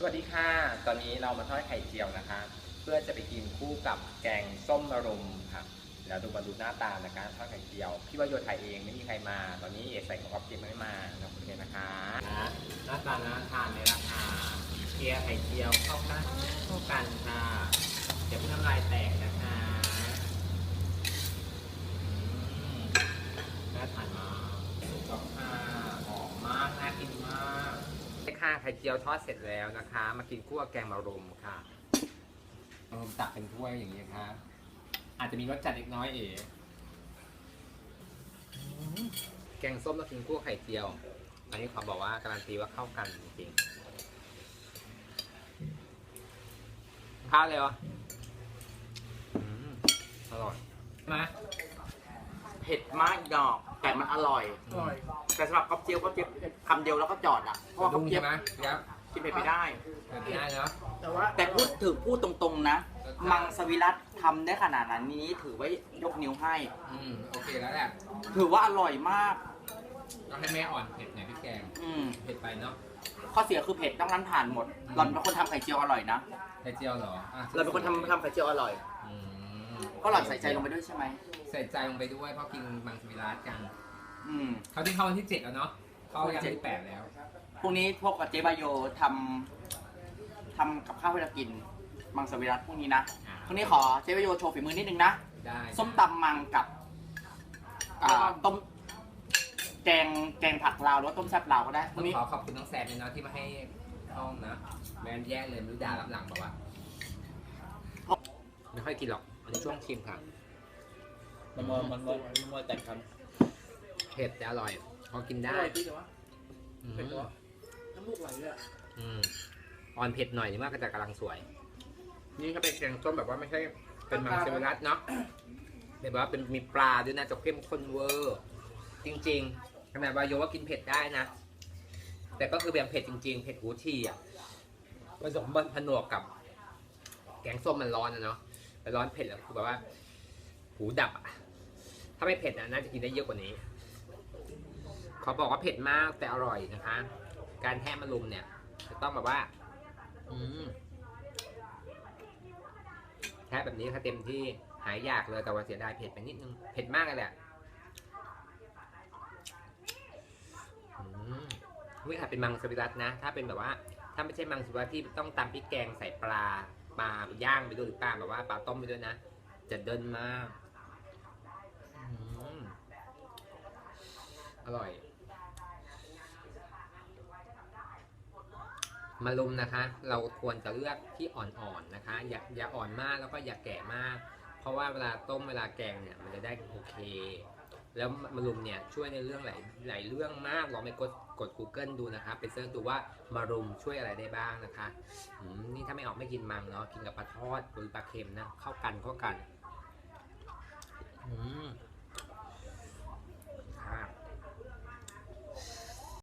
สวัสดีค่ะ ตอนนี้เรามาทอดไข่เจียวนะคะ เพื่อจะไปกินคู่กับแกงส้มมะรุมค่ะแล้วดูมาดูหน้าตานะคะทอดไข่เจียวพี่ว่าโยถ่ายเองไม่มีใครมา ตอนนี้เอใส่ของก๊อฟเกมไม่มานะคุณเคนนะคะหน้าตาน่าทานในราคาเกียวไข่เจียวเข้ากันเข้ากันค่ะเดี๋ยวเพิ่งน้ำลายแตกนะคะอืมน่าทานมากสุกแล้วค่ะหอมมากน่ากินมาก ค่ะไข่เจียวทอดเสร็จแล้วนะคะ มากินคู่กับแกงมะรุมค่ะมะรุมตักเป็นถ้วยอย่างนี้ค่ะ อาจจะมีรสจัดเล็กน้อยเอ๋แกงส้มต้องกินคู่กับไข่เจียว อันนี้ขอบอกว่าการันตีว่าเข้ากันจริงๆข้าวเลยเหรออืมอร่อยมาเผ็ดมากดอก แต่มันอร่อย อร่อย แต่สำหรับก๊อฟเจียวก๊อฟเจียวคำเดียวแล้วก็จอดอะเพราะว่าก๊ดุ้อฟงเจียใช่วไหมครับกินเผ็ดไม่ได้แบบนี้ได้เนาะแต่ว่าแต่พูดถึงพูดตรงๆนะ มังสวิรัตทำได้ขนาดนั้นนี้ถือว่ายกนิ้วให้ อืมโอเคแล้วแหละถือว่าอร่อยมาก ก็ให้แม่อ่อนเผ็ดหน่อยพี่แกงอืมเผ็ดไปเนาะข้อเสียคือเผ็ดต้องนั้นผ่านหมดหล่อนเป็นคนทำไข่เจียวอร่อยนะไข่เจียวเหรออะเราเป็นคนทำทำไข่เจียวอร่อย อืม ก็หล่อนใส่ใจลงไปด้วยใช่ไหมใส่ใจลงไปด้วยเพราะกินมังสวิรัตกันอืม เขาที่เข้าวันที่เจ็ดแล้วเนาะเข้าวันที่แปดแล้ว พรุ่งนี้พวกกับเจ๊บายโยทำทำกับข้าวให้เรากิน มังสวิรัตพรุ่งนี้นะอ่า พรุ่งนี้ขอเจ๊บายโยโชว์ฝีมือนิดนึงนะ ได้ส้มตำมังกับอ่าต้มแกงแกงผักลาวหรือว่าต้มแซ่บลาวก็ได้พต้รุ่องงนี้ขอขอบคุณน้องแซมเลยเนาะที่มาให้ห้องนะแมนแย่เลยไม่รู้ด่ารับหลังบอกว่า ไม่ค่อยกินหรอกอันนี้ช่วงชิมค่ะมันมันมันมันมันแต่งคเผ็ดแต่อร่อย พอกินำอได้ร่อยจริงเหรอวะอืมเผ็ดวะน้ำมูกไหลเลยอะอืมอ่อนเผ็ดหน่อยนี่ว่าก็จะกำลังสวย นี่เขาเป็นแกงส้มแบบว่าไม่ใช่เป็นมังสวิรัตเนาะเป็นแบบว่าเป็นมีปลาด้วยนะจะเข้มข้นเวอร์ จริงๆขนาดวายโยว่ากินเผ็ดได้นะ แต่ก็คือแบบเผ็ดจริงๆ เผ็ดหูทีอะผสมบันผนวกกับ แกงส้มมันร้อนนะเนาะ แต่ร้อนเผ็ดแล้วคือแบบว่า หูดับอะ ถ้าไม่เผ็ดนะน่าจะกินได้เยอะกว่านี้ขอบอกว่าเผ็ดมากแต่อร่อยนะคะ การแทะมะรุมเนี่ย จะต้องแบบว่า อืมแทะแบบนี้ค่ะเต็มที่หายยากเลยแต่ว่าเสียดายเผ็ดไปนิดนึงเผ็ดมากเลยแหละอืมนี่ค่ะเป็นมังสวิรัตนะ ถ้าเป็นแบบว่า ถ้าไม่ใช่มังสวิรัตที่ต้องตำพริกแกงใส่ปลา ปลาย่างไปด้วยหรือปลาแบบว่าปลาต้มไปด้วยนะจะเดินมากอร่อย มารุมนะคะ เราควรจะเลือกที่อ่อนๆนะคะ อย่าอย่าอ่อนมากแล้วก็อย่าแก่มาก เพราะว่าเวลาต้มเวลาแกงเนี่ย มันจะได้โอเค แล้วมารุมเนี่ยช่วยในเรื่องหลายหลายเรื่องมากลองไปกดกด Google ดูนะคะไปเสิร์ชดูว่ามารุมช่วยอะไรได้บ้างนะคะนี่ถ้าไม่ออกไม่กินมังเนาะกินกับปลาทอดหรือปลาเค็มนะเข้ากันเข้ากัน